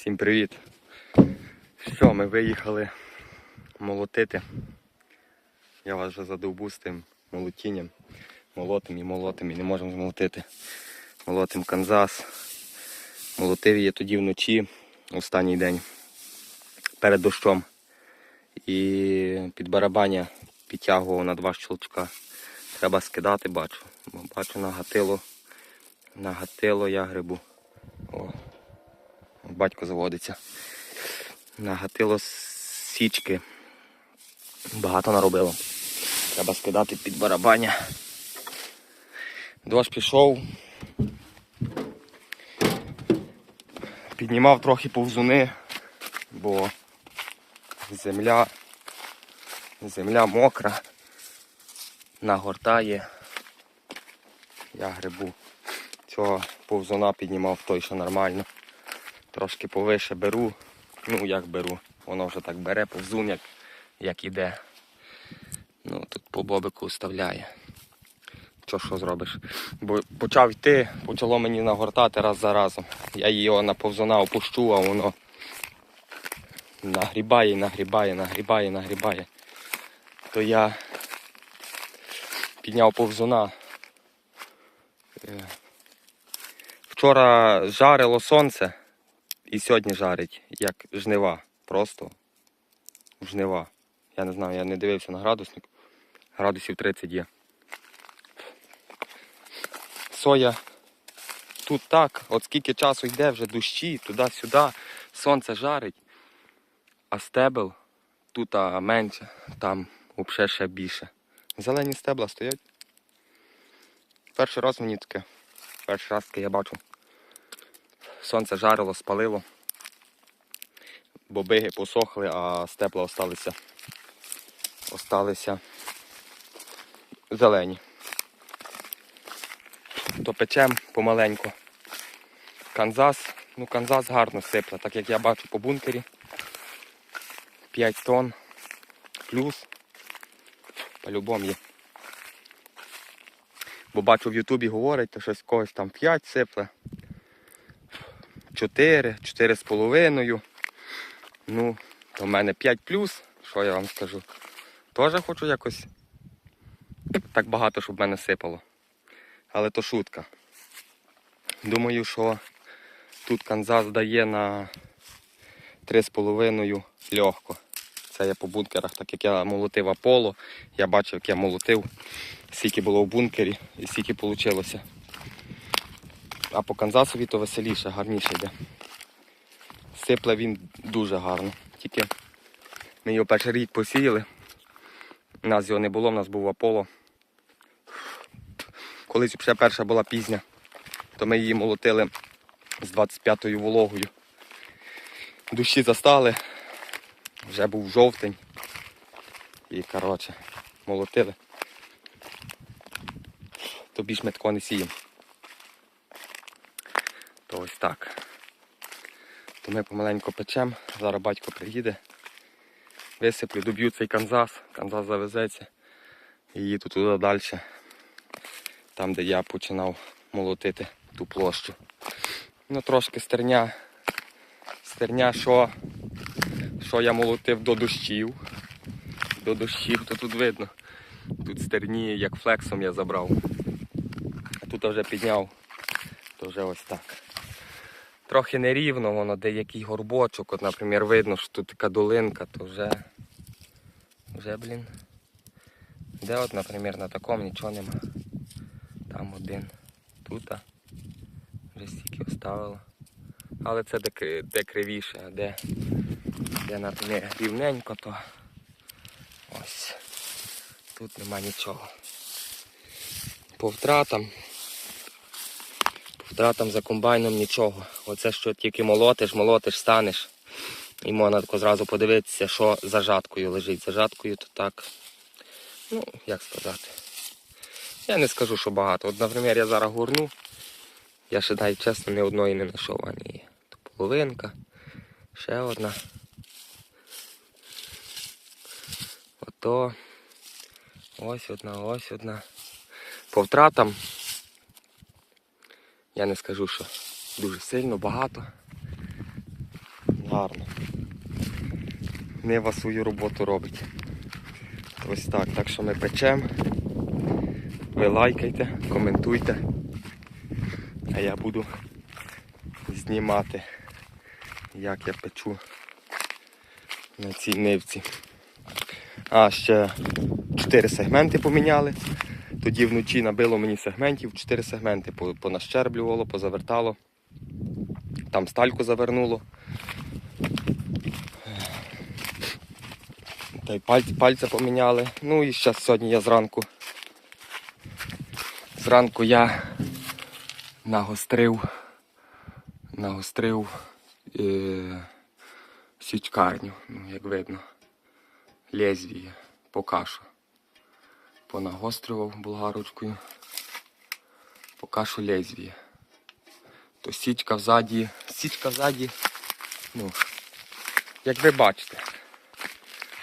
Всім привіт! Що, ми виїхали молотити. Я вас вже задовбу з тим молотінням. Молотим і молотим і не можемо змолотити. Молотим Канзас. Молотив її тоді вночі, останній день, перед дощом. І під барабаня підтягував на два щелчка. Треба скидати, бачу. Бачу, нагатило. Нагатило я грибу. О, батько заводиться. Нагатило січки. Багато наробило. Треба скидати під барабаня. Дощ пішов. Піднімав трохи повзуни, бо земля, земля мокра, нагортає. Я грибу. Цього повзуна піднімав той, що нормально. Трошки повише беру. Ну як беру. Воно вже так бере, повзун, як, як іде. Ну тут по бобику вставляє. Що що зробиш? Бо почав йти, почало мені нагортати раз за разом. Я його на повзуна опущу, а воно нагрібає, нагрібає, нагрібає, нагрібає. То я підняв повзуна. Е, Вчора жарило сонце і сьогодні жарить, як жнива. Просто жнива. Я не знаю, я не дивився на градусник. Градусів 30 є. Соя тут так, от скільки часу йде, вже дощі, туди-сюди, сонце жарить, а стебел тут а, менше, там взагалі ще більше. Зелені стебла стоять. Перший раз мені таке. Перший раз таке я бачу. Сонце жарило, спалило. Бобиги посохли, а стебла осталися. Осталися зелені. То печем помаленьку. Канзас, ну Канзас гарно сипле, так як я бачу по бункері. 5 тонн плюс. По-любому є. Бо бачу в Ютубі говорять, то щось когось там 5 сипле. 4, 4 з половиною. Ну, то в мене 5 плюс, що я вам скажу. Теж хочу якось так багато, щоб в мене сипало. Але то шутка. Думаю, що тут Канзас дає на 3,5 легко. Це я по бункерах, так як я молотив Аполло, я бачив, як я молотив, скільки було в бункері і скільки вийшло. А по Канзасові то веселіше, гарніше йде. Сипле він дуже гарно. Тільки ми його перший рік посіяли. У нас його не було, у нас був Аполло. Колись ще перша була пізня, то ми її молотили з 25-ю вологою. Душі застали, вже був жовтень. І коротше, молотили. То більш ми такого не сіємо. Ось так. То ми помаленьку печемо, зараз батько приїде. Висиплю, доб'ю цей Канзас, Канзас завезеться і їду туди далі. Там, де я починав молотити ту площу. Ну трошки стерня. Стерня, що, що я молотив до дощів. До дощів, то тут видно. Тут стерні, як флексом я забрав. А тут вже підняв, то вже ось так. Трохи нерівно, воно деякий горбочок. От, наприклад, видно, що тут така долинка, то вже, вже, блін. Де от, наприклад, на такому нічого нема. Там один. Тут. Вже стільки оставило. Але це де, де кривіше, а де, де наприклад, рівненько, то ось. Тут нема нічого. По втратам. Втратам за комбайном нічого. Оце що тільки молотиш, молотиш, станеш. І можна тако зразу подивитися, що за жаткою лежить. За жаткою то так. Ну, як сказати. Я не скажу, що багато. От, наприклад, я зараз горну. Я ще навіть чесно ні одної не знайшов, а ні. То половинка. Ще одна. Ото. Ось одна, ось одна. По втратам. Я не скажу, що дуже сильно багато. гарно. Нива свою роботу робить. Ось так. Так що ми печемо. Ви лайкайте, коментуйте. А я буду знімати, як я печу на цій нивці. А ще 4 сегменти поміняли. Тоді вночі набило мені сегментів, 4 сегменти понащерблювало, позавертало. Там стальку завернуло. Та й пальці, пальця поміняли. Ну і зараз сьогодні я зранку. Зранку я нагострив, нагострив е, січкарню, ну, як видно, лезвіє по кашу. Понагострював болгарочкою. По кашу лезвіє. То січка взаді, січка взаді, ну, як ви бачите,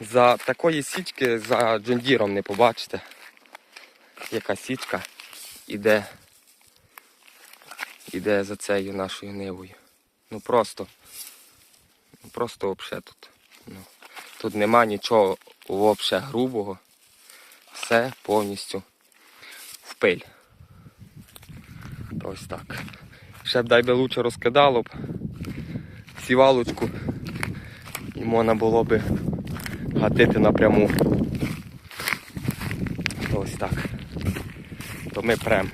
за такої січки за джондіром не побачите, яка січка іде, іде за цією нашою нивою. Ну просто, ну просто взагалі тут. Ну, тут нема нічого взагалі грубого. Все повністю в пиль. Ось так. Ще б дай би лучше розкидало б сівалочку і можна було би гатити напряму. Ось так. То ми прям.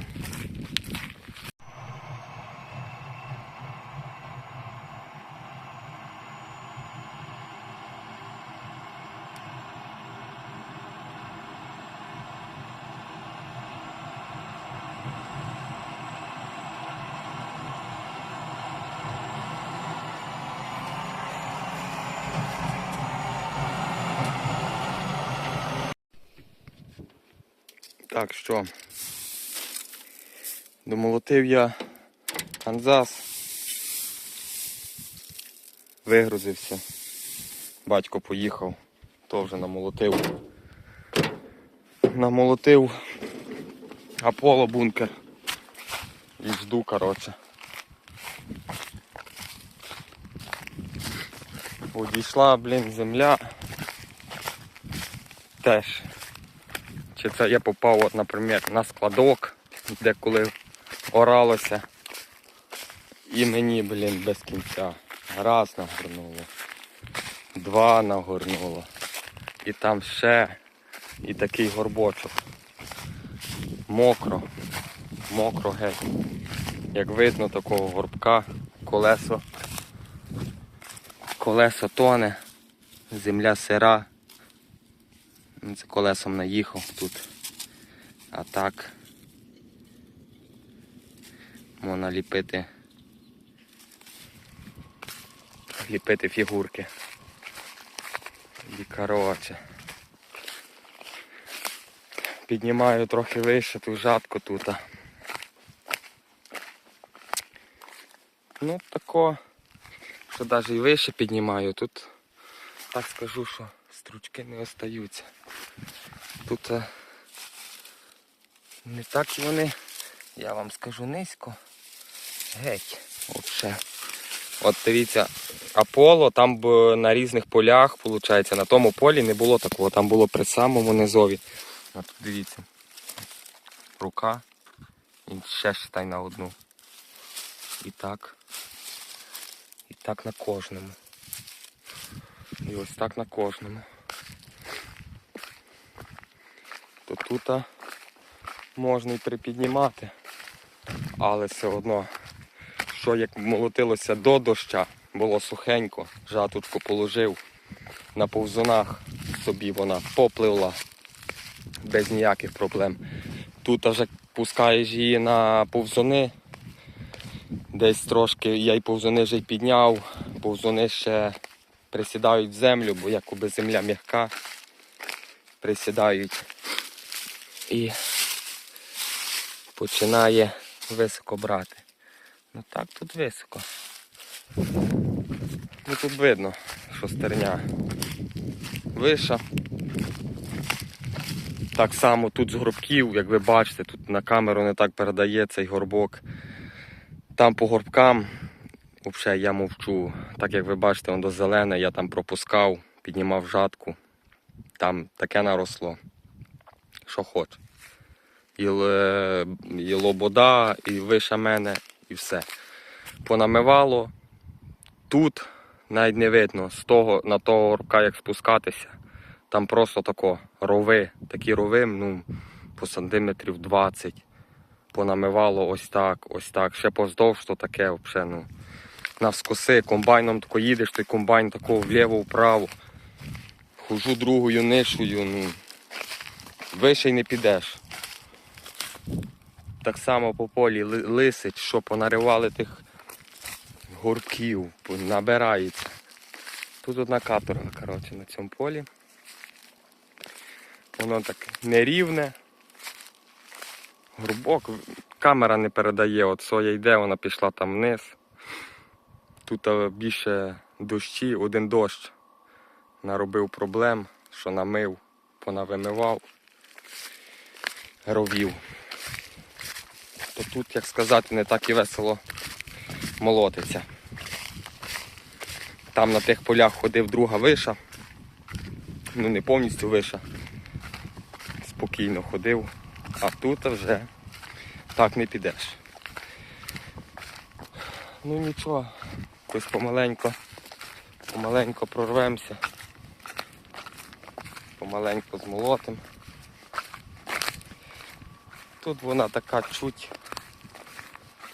Так що, домолотив я Канзас, вигрузився. Батько поїхав, теж намолотив. Намолотив Аполло бункер. І жду, коротше. Одійшла, блін, земля. Теж. Чи це я попав, наприклад, на складок, де коли оралося. І мені, блін, без кінця. Раз нагорнуло, два нагорнуло. І там ще і такий горбочок. Мокро. Мокро геть. Як видно такого горбка, колесо. Колесо тоне, земля сира. Це колесом наїхав тут. А так можна ліпити. Ліпити фігурки. І коротше. Піднімаю трохи вище, тут жатко тут. Ну тако, що навіть і вище піднімаю, тут так скажу, що стручки не остаються. Тут е, не так вони, я вам скажу низько. Геть. Вообще. От дивіться, Аполло там б на різних полях, виходить, на тому полі не було такого, там було при самому низові. Тут дивіться. Рука. І ще считай на одну. І так. І так на кожному. І ось так на кожному. То тут можна і припіднімати, але все одно, що як молотилося до доща, було сухенько, жаточку положив, на повзунах собі вона попливла без ніяких проблем. Тут вже пускаєш її на повзуни, десь трошки я й повзуни вже й підняв, повзуни ще присідають в землю, бо якоби земля м'яка, присідають і починає високо брати. Ну так тут високо. Ну тут видно, що стерня виша. Так само тут з горбків, як ви бачите, тут на камеру не так передає цей горбок. Там по горбкам Взагалі я мовчу. Так як ви бачите, воно зелене, я там пропускав, піднімав жатку. Там таке наросло. Що хоч. І, і лобода, і вище мене, і все. Понамивало. Тут навіть не видно з того на того рука, як спускатися. Там просто тако рови, такі рови, ну, по сантиметрів 20. Понамивало ось так, ось так. Ще поздовж то таке взагалі, ну. Навскоси, комбайном тако їдеш, той комбайн тако вліво, вправо. Хожу другою нишою, ну. Вище й не підеш. Так само по полі лисить, що понаривали тих горбків, набирається. Тут одна каторга, коротше, на цьому полі. Воно так нерівне. Грубок, камера не передає, от соя йде, вона пішла там вниз. Тут е, більше дощі, один дощ наробив проблем, що намив, понавимивав, ровів. То тут, як сказати, не так і весело молотиться. Там на тих полях ходив друга виша. Ну не повністю виша. Спокійно ходив. А тут вже так не підеш. Ну нічого, якось помаленько, помаленько прорвемося. Помаленько змолотим. Тут вона така чуть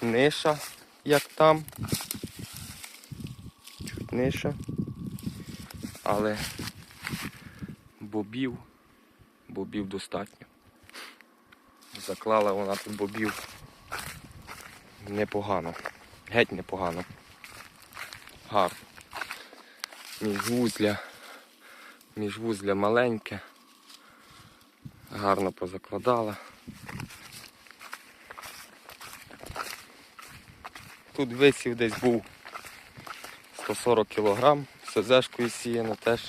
ниша, як там. Чуть ниша. Але бобів, бобів достатньо. Заклала вона тут бобів непогано. Геть непогано. Гарно. Міжвузля. Міжвузля маленьке. Гарно позакладала. Тут висів десь був 140 кг, СЗшкою сіяно теж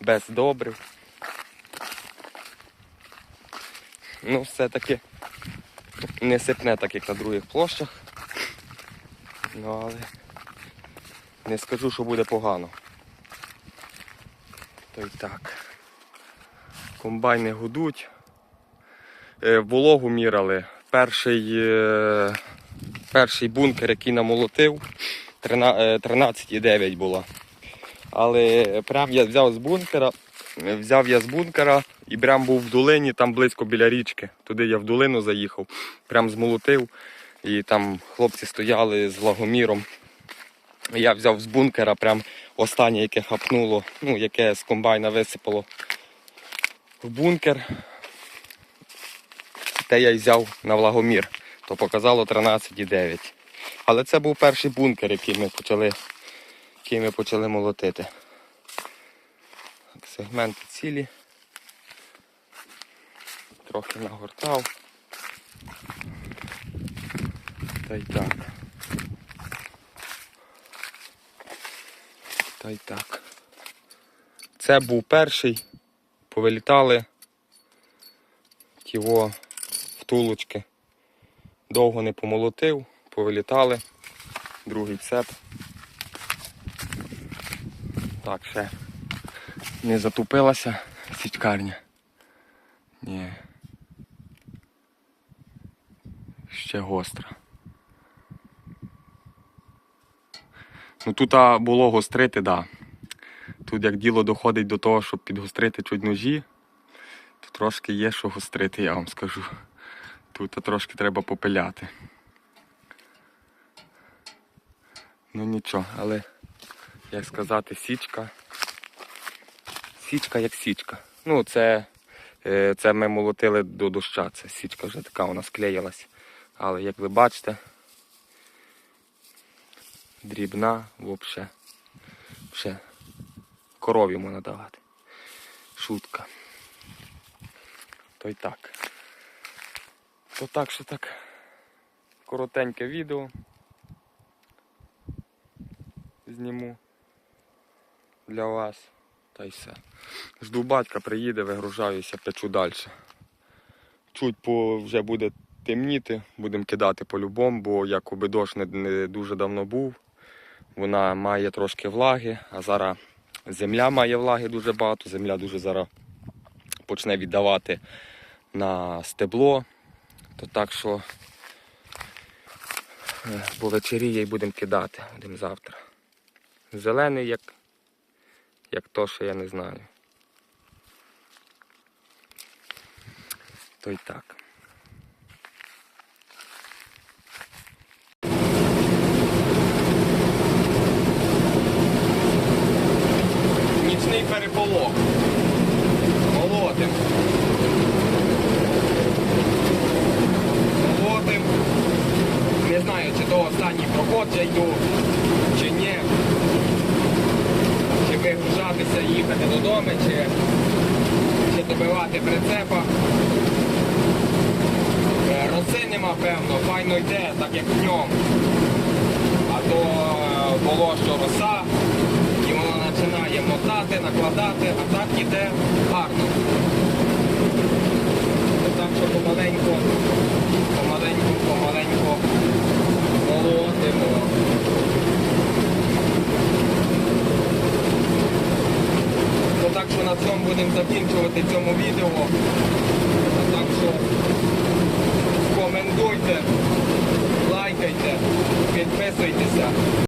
без добрив. Ну, все-таки не сипне так, як на других площах. Ну, але не скажу, що буде погано. То й так. Комбайни гудуть. Е, Вологу міряли. Перший, е, перший бункер, який намолотив, е, 13,9 було. Але прям я взяв з бункера, е, взяв я з бункера і прям був в долині, там близько біля річки. Туди я в долину заїхав, прям змолотив. І там хлопці стояли з лагоміром. Я взяв з бункера прям останнє, яке хапнуло, ну, яке з комбайна висипало в бункер. Те я й взяв на влагомір, то показало 13,9. Але це був перший бункер, який ми почали, який ми почали молотити. Сегменти цілі. Трохи нагортав. Та й так. Та й так. Це був перший. Повилітали його втулочки. Довго не помолотив, повилітали. Другий цеп. Так, ще не затупилася січкарня. Ні. Ще гостра. Ну тут а, було гострити. Да. Тут як діло доходить до того, щоб підгострити чуть ножі, то трошки є що гострити, я вам скажу. Тут трошки треба попиляти. Ну нічого, але як сказати, січка. Січка як січка. Ну, це, е, це ми молотили до доща. Це січка вже така у нас клеїлась. Але як ви бачите, дрібна взагалі. Ще корові можна давати. Шутка. То й так. То так, що так. Коротеньке відео. Зніму для вас. Та й все. Жду батька, приїде, вигружаюся, печу далі. Чуть по вже буде темніти, будемо кидати по-любому, бо якоби дощ не, не дуже давно був. Вона має трошки влаги, а зараз земля має влаги дуже багато. Земля дуже зараз почне віддавати на стебло. То так що е, по вечері їй будемо кидати, будемо завтра. Зелений, як, як то, що я не знаю. То й так. Нічний переполох. Молотим. Молотим. Не знаю, чи то останній проход я йду, чи ні. Чи вигружатися і їхати додому, чи, чи добивати прицепа. Е, Роси нема, певно, файно йде, так як в ньому. А то е, було, що роса, і воно починає мотати, накладати, а так іде гарно. Так що помаленьку, помаленьку, помаленьку молотимо. Ну так що на цьому будемо закінчувати цьому відео. Так що коментуйте, лайкайте, підписуйтесь.